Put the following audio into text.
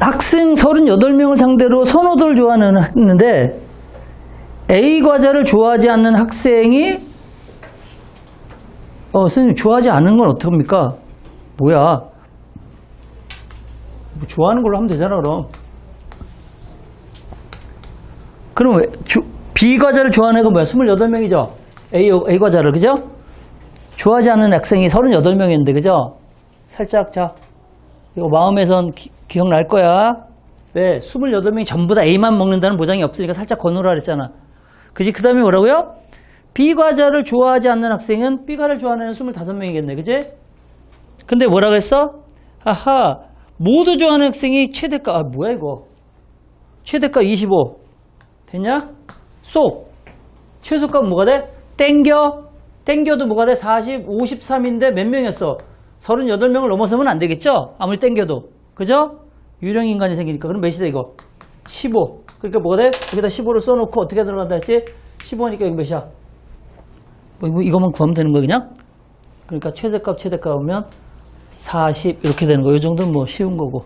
학생 38명을 상대로 선호도를 좋아하는데 A 과자를 좋아하지 않는 학생이 어, 선생님 좋아하지 않는 건 어떡합니까? 뭐야? 뭐 좋아하는 걸로 하면 되잖아, 그럼. 그럼 왜, 주- B 과자를 좋아하는 애가 뭐야? 28명이죠? A, A 과자를, 그죠? 좋아하지 않는 학생이 38명인데, 그죠? 살짝, 자, 이거 마음에선 기, 기억날 거야. 왜? 28명이 전부 다 A만 먹는다는 보장이 없으니까 살짝 건너라 그랬잖아. 그지? 그 다음에 뭐라고요? B 과자를 좋아하지 않는 학생은 B 과를 좋아하는 애는 25명이겠네. 그지? 근데 뭐라 그랬어? 아하, 모두 좋아하는 학생이 최대가, 아, 뭐야, 이거? 최대가 25. 됐냐? 쏙. 최소값 뭐가 돼? 땡겨. 땡겨도 뭐가 돼? 40, 53인데 몇 명이었어? 38명을 넘어서면 안 되겠죠? 아무리 땡겨도. 그죠? 유령 인간이 생기니까. 그럼 몇이다, 이거? 15. 그러니까 뭐가 돼? 여기다 15를 써놓고 어떻게 들어간다 했지? 15니까 여기 몇이야? 뭐, 이거- 이거만 구하면 되는 거야, 그냥? 그러니까 최대값, 최대값 하면 40 이렇게 되는 거. 이 정도는 뭐 쉬운 거고.